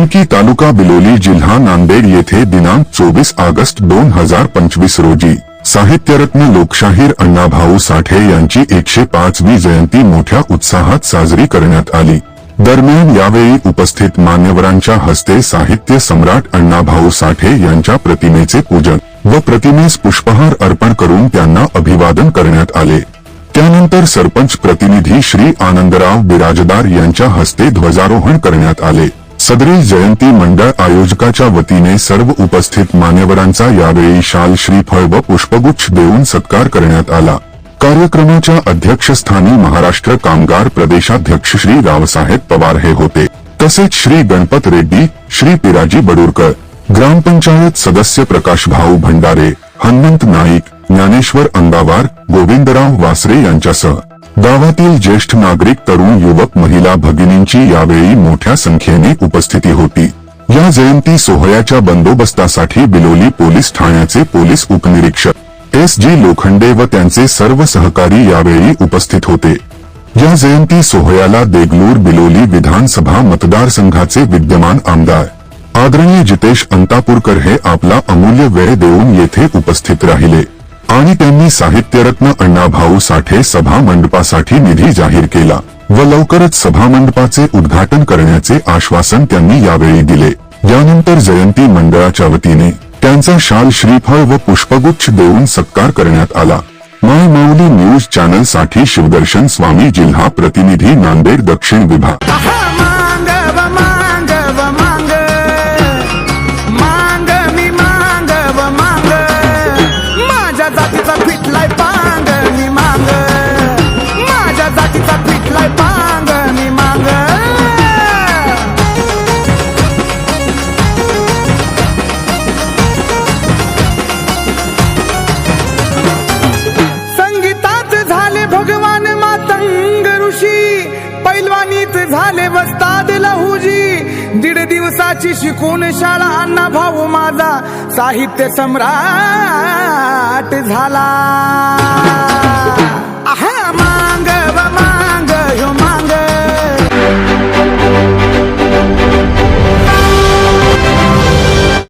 पिंकी तालुका बिलोली जिल्हा नांदेड येथे दिनांक चोवीस ऑगस्ट दोन हजार पंचवीस रोजी साहित्यरत्न लोकशाहीर अण्णाभाऊ साठे यांची एकशे पाचवी जयंती मोठ्या उत्साहात साजरी करण्यात आली. दरम्यान यावेळी उपस्थित मान्यवरांच्या हस्ते साहित्य सम्राट अण्णाभाऊ साठे यांच्या प्रतिमेचे पूजन व प्रतिमेस पुष्पहार अर्पण करून त्यांना अभिवादन करण्यात आले. त्यानंतर सरपंच प्रतिनिधी श्री आनंदराव बिराजदार यांच्या हस्ते ध्वजारोहण करण्यात आले. सदरी जयंती मंडळ आयोजकाच्या वतीने सर्व उपस्थित मान्यवरांचा यावेळी शाल श्रीफळ व पुष्पगुच्छ देऊन सत्कार करण्यात आला. कार्यक्रमाच्या अध्यक्षस्थानी महाराष्ट्र कामगार प्रदेशाध्यक्ष श्री रावसाहेब पवार हे होते. तसेच श्री गणपत रेड्डी श्री पिराजी बडूरकर ग्रामपंचायत सदस्य प्रकाश भाऊ भंडारे हनुमंत नाईक ज्ञानेश्वर अंगावार गोविंदराव वासरे यांच्यासह गावातील ज्येष्ठ नागरिक तरुण युवक महिला भगिनींची यावेळी मोठ्या संख्येने उपस्थिती होती. या जयंती सोहळ्याच्या बंदोबस्तासाठी बिलोली पोलीस ठाण्याचे पोलीस उपनिरीक्षक एस जी लोखंडे व त्यांचे सर्व सहकारी यावेळी उपस्थित होते. या जयंती सोहळ्याला देगलूर बिलोली विधानसभा मतदारसंघाचे विद्यमान आमदार आदरणीय जितेश अंतापूरकर हे आपला अमूल्य वेळ देऊन येथे उपस्थित राहिले. आणि त्यांनी साहित्यरत्न अण्णाभाऊ साठे सभा मंडपासाठी निधी जाहीर केला व लवकरच सभा मंडपाचे उद्घाटन करण्याचे आश्वासन त्यांनी यावेळी दिले. यानंतर जयंती मंडळाच्या वतीने त्यांचा शाल श्रीफळ व पुष्पगुच्छ देऊन सत्कार करण्यात आला. माय माऊली न्यूज चॅनलसाठी शिवदर्शन स्वामी जिल्हा प्रतिनिधी नांदेड दक्षिण विभाग. झाले वस्ताद हुजी दीड दिवसाची शिकून शाळा अण्णा भाऊ माझा. साहित्य सम्राट झाला.